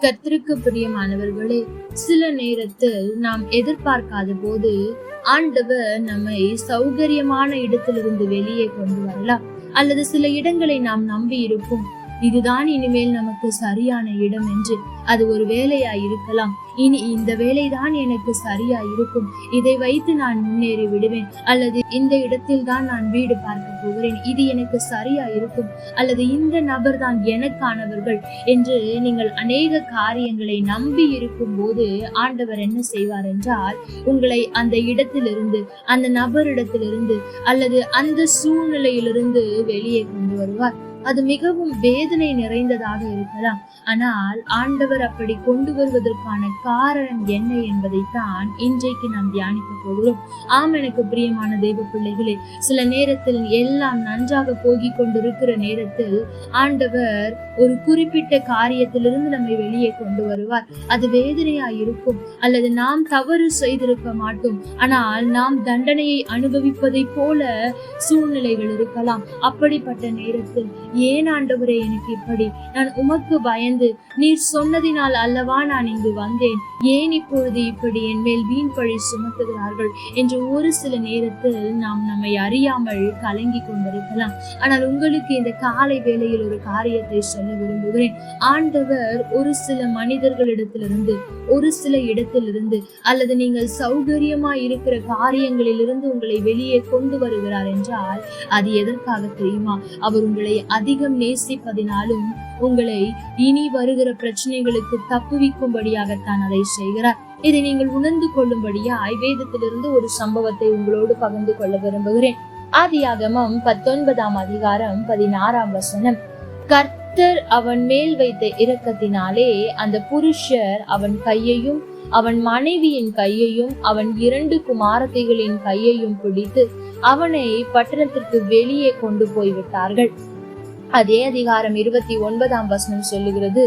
கத்திற்கு பிரியமானவர்களே சில நேரத்தில் நாம் எதிர்பார்க்காத போது ஆண்டவர் நம்மை சௌகரியமான இடத்திலிருந்து வெளியே கொண்டு வரலாம். அல்லது சில இடங்களை நாம் நம்பி இருப்போம் இதுதான் இனிமேல் நமக்கு சரியான இடம் என்று அது ஒரு வேலையா இருக்கலாம் இனி இந்த வேலைதான் எனக்கு சரியா இருக்கும் இதை வைத்து நான் முன்னேறி விடுவேன். அல்லது இந்த இடத்தில் தான் நான் வீடு பார்க்க போகிறேன். இது எனக்கு சரியா இருக்கும் அல்லது இந்த நபர் தான் எனக்கானவர்கள் என்று நீங்கள் அநேக காரியங்களை நம்பி இருக்கும் போது ஆண்டவர் என்ன செய்வார் என்றால் உங்களை அந்த இடத்திலிருந்து அந்த நபரிடத்திலிருந்து அல்லது அந்த சூழ்நிலையிலிருந்து வெளியே கொண்டு வருவார். அது மிகவும் வேதனை நிறைந்ததாக இருக்கலாம். ஆனால் ஆண்டவர் அப்படி கொண்டு வருவதற்கான காரணம் என்ன என்பதைத்தான் இன்றைக்கு நாம் தியானிக்க போகிறோம். ஆம் எனக்கு பிரியமான தெய்வ பிள்ளைகளே சில நேரத்தில் எல்லாம் நன்றாக போகிக் கொண்டிருக்கிற நேரத்தில் ஆண்டவர் ஒரு குறிப்பிட்ட காரியத்திலிருந்து நம்மை வெளியே கொண்டு வருவார். அது வேதனையா இருக்கும் அல்லது நாம் தவறு செய்திருக்க மாட்டோம். ஆனால் நாம் தண்டனையை அனுபவிப்பதை போல சூழ்நிலைகள் இருக்கலாம். அப்படிப்பட்ட நேரத்தில் ஏன் ஆண்டவரே எனக்கு இப்படி? நான் உமக்கு பயந்து நீர் சொன்னதினால் அல்லவா நான் இங்கு வந்தேன். ஏன் இப்பொழுது இப்படி என் மேல் வீண் பழி சுமத்துகிறார்கள்? என்று ஒரு சில நேரத்தில் நாம் நம்மை அறியாமல் கலங்கி கொண்டிருக்கலாம். ஆனால் உங்களுக்கு இந்த காலை வேளையில் ஒரு காரியத்தை சொல்ல விரும்புகிறேன். ஆண்டவர் ஒரு சில மனிதர்களிடத்திலிருந்து ஒரு சில இடத்திலிருந்து அல்லது நீங்கள் சௌகரியமா இருக்கிற காரியங்களிலிருந்து உங்களை வெளியே கொண்டு வருகிறார் என்றால் அது எதற்காக தெரியுமா? அவர் உங்களை அதிகம் நேசிப்பதினாலும் உங்களை இனி வருகிற பிரச்சனைகளுக்கு தப்புவிக்கும்படியாகத்தான் அதை செய்கிறார். இதை நீங்கள் உணர்ந்து கொள்ளும்படியாய் வேதத்திலிருந்து ஒரு சம்பவத்தை உங்களோடு பகிர்ந்து கொள்ள விரும்புகிறேன். ஆதியாகமம் பத்தொன்பதாம் அதிகாரம் பதினாறாம் வசனம். கர்த்தர் அவன் மேல் வைத்த இரக்கத்தினாலே அந்த புருஷர் அவன் கையையும் அவன் மனைவியின் கையையும் அவன் இரண்டு குமாரத்தைகளின் கையையும் பிடித்து அவனை பட்டணத்திற்கு வெளியே கொண்டு போய் விட்டார்கள் அதே அதிகாரம் இருபத்தி ஒன்பதாம் வசனம் சொல்லுகிறது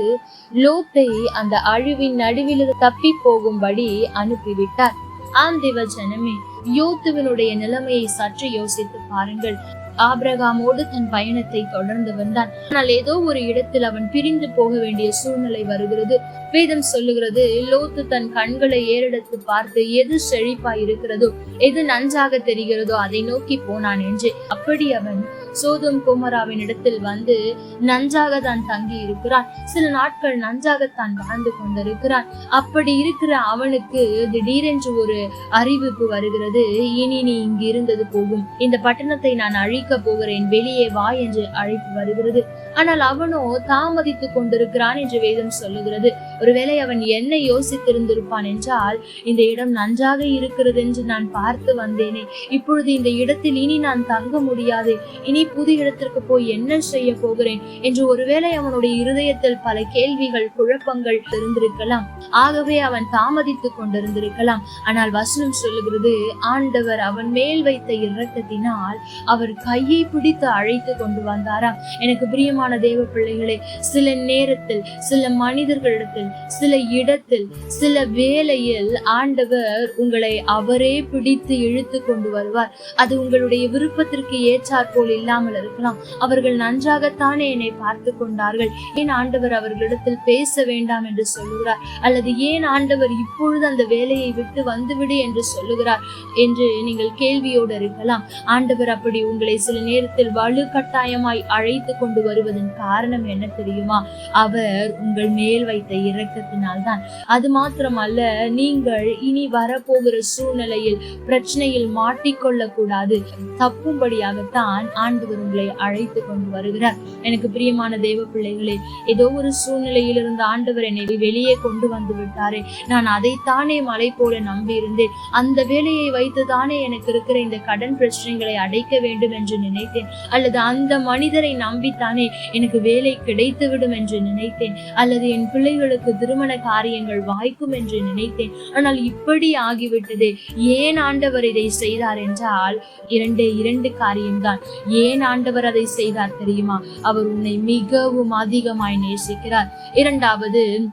லோத்தை அந்த அழிவின் நடுவில் தப்பி போகும்படி அனுப்பிவிட்டார். ஆம் தேவ ஜனமே யோத்துவனுடைய நிலைமையை சற்று யோசித்து பாருங்கள். ஆபிரகாமோடு தன் பயணத்தை தொடர்ந்து வந்தான். ஆனால் ஏதோ ஒரு இடத்தில் அவன் பிரிந்து போக வேண்டிய சூழ்நிலை வருகிறது. வேதம் சொல்லுகிறது லோத்து தன் கண்களை ஏறெடுத்து பார்த்து எது செழிப்பா இருக்கிறதோ எது நன்றாக தெரிகிறதோ அதை நோக்கி போனான் என்று. அப்படி அவன் சோதம் குமராவின் இடத்தில் வந்து நன்றாக தான் தங்கி இருக்கிறான் சில நாட்கள் நன்றாகத்தான் வாழ்ந்து கொண்டிருக்கிறான். அப்படி இருக்கிற அவனுக்கு திடீரென்று ஒரு அறிவிப்பு வருகிறது. இனி நீ இங்கு இருந்தது போகும். இந்த பட்டணத்தை நான் அழி அழிக்க போகிறேன். வெளியே வா என்று அழைப்பு வருகிறது. ஆனால் அவனோ தாமதித்துக் கொண்டிருக்கிறான் என்று வேதம் சொல்லுகிறது. ஒருவேளை அவன் என்ன யோசித்திருந்திருப்பான் என்றால் இந்த இடம் நன்றாக இருக்கிறது என்று நான் பார்த்து வந்தேனே. இப்பொழுது இந்த இடத்தில் இனி நான் தங்க முடியாது. இனி புது இடத்திற்கு போய் என்ன செய்ய போகிறேன்? என்று ஒருவேளை அவனுடைய இருதயத்தில் பல கேள்விகள் குழப்பங்கள் இருந்திருக்கலாம் ஆகவே அவன் தாமதித்துக் கொண்டிருந்திருக்கலாம். ஆனால் வசனம் சொல்லுகிறது ஆண்டவர் அவன் மேல் வைத்த இரக்கத்தினால் அவர் கையை பிடித்து அழைத்து கொண்டு வந்தாராம். எனக்கு பிரியமான தேவ பிள்ளைகளே சில நேரத்தில் சில மனிதர்களிடத்தில் சில இடத்தில் சில வேலையில் ஆண்டவர் உங்களை அவரே பிடித்து இழுத்து கொண்டு வருவார். அது உங்களுடைய விருப்பத்திற்கு ஏற்றாற் போல் இல்லாமல் இருக்கலாம். அவர்கள் நன்றாகத்தானே என்னை பார்த்து கொண்டார்கள். ஏன் ஆண்டவர் அவர்களிடத்தில் பேச வேண்டாம் என்று சொல்லுகிறார்? அல்லது ஏன் ஆண்டவர் இப்பொழுது அந்த வேலையை விட்டு வந்துவிடு என்று சொல்லுகிறார்? என்று நீங்கள் கேள்வியோடு இருக்கலாம். ஆண்டவர் அப்படி உங்களை சில நேரத்தில் வலு கட்டாயமாய் அழைத்து கொண்டு வருவது வருவதன் காரணம் என்ன தெரியுமா? அவர் உங்கள் மேல் வைத்த இரக்கத்தினால் தான் அது மாத்திரமல்ல நீங்கள் இனி வரப்போகிற சூழ்நிலையில் பிரச்சனையில் மாட்டிக்கொள்ள கூடாது தப்பும்படியாகத்தான் ஆண்டவர் உங்களை அழைத்து கொண்டு வருகிறார். எனக்கு பிரியமான தேவ பிள்ளைகளே ஏதோ ஒரு சூழ்நிலையில் இருந்து ஆண்டவர் என்னை வெளியே கொண்டு வந்து விட்டாரே. நான் அதைத்தானே மலை போல நம்பியிருந்தேன். அந்த வேலையை வைத்து தானே எனக்கு இருக்கிற இந்த கடன் பிரச்சனைகளை அடைக்க வேண்டும் என்று நினைத்தேன். அல்லது அந்த மனிதரை நம்பித்தானே எனக்கு வேலை கிடைத்து விடும் என்று நினைத்தேன். அல்லது என் பிள்ளைகளுக்கு திருமண காரியங்கள் வாய்க்கும் என்று நினைத்தேன். ஆனால் இப்படி ஆகிவிட்டது. ஏன் ஆண்டவர் இதை செய்தார் என்றால் இரண்டே இரண்டு காரியம்தான். ஏன் ஆண்டவர் அதை செய்தார் தெரியுமா? அவர் உன்னை மிகவும் அதிகமாய் நேசிக்கிறார். இரண்டாவது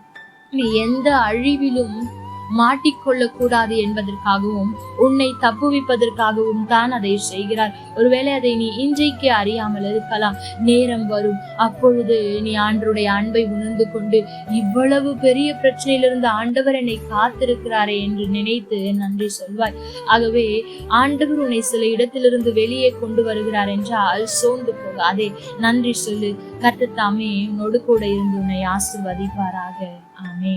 எந்த அழிவிலும் மாட்டிக்கொள்ள கூடாது என்பதற்காகவும் உன்னை தப்புவிப்பதற்காகவும் தான் அதை செய்கிறார். ஒருவேளை அதை நீ இன்றைக்கு அறியாமல் இருக்கலாம். நேரம் வரும். அப்பொழுது நீ ஆண்டருடைய அன்பை உணர்ந்து கொண்டு இவ்வளவு பெரிய பிரச்சனையிலிருந்து ஆண்டவர் என்னை காத்திருக்கிறாரே என்று நினைத்து நன்றி சொல்வாய். ஆகவே ஆண்டவர் உன்னை சில இடத்திலிருந்து வெளியே கொண்டு வருகிறார் என்றால் சோர்ந்து போகாதே. நன்றி சொல்லு. கர்த்தத்தாமே உன்னோடு கூட இருந்து உன்னை ஆசிர்வதிப்பாராக. ஆமே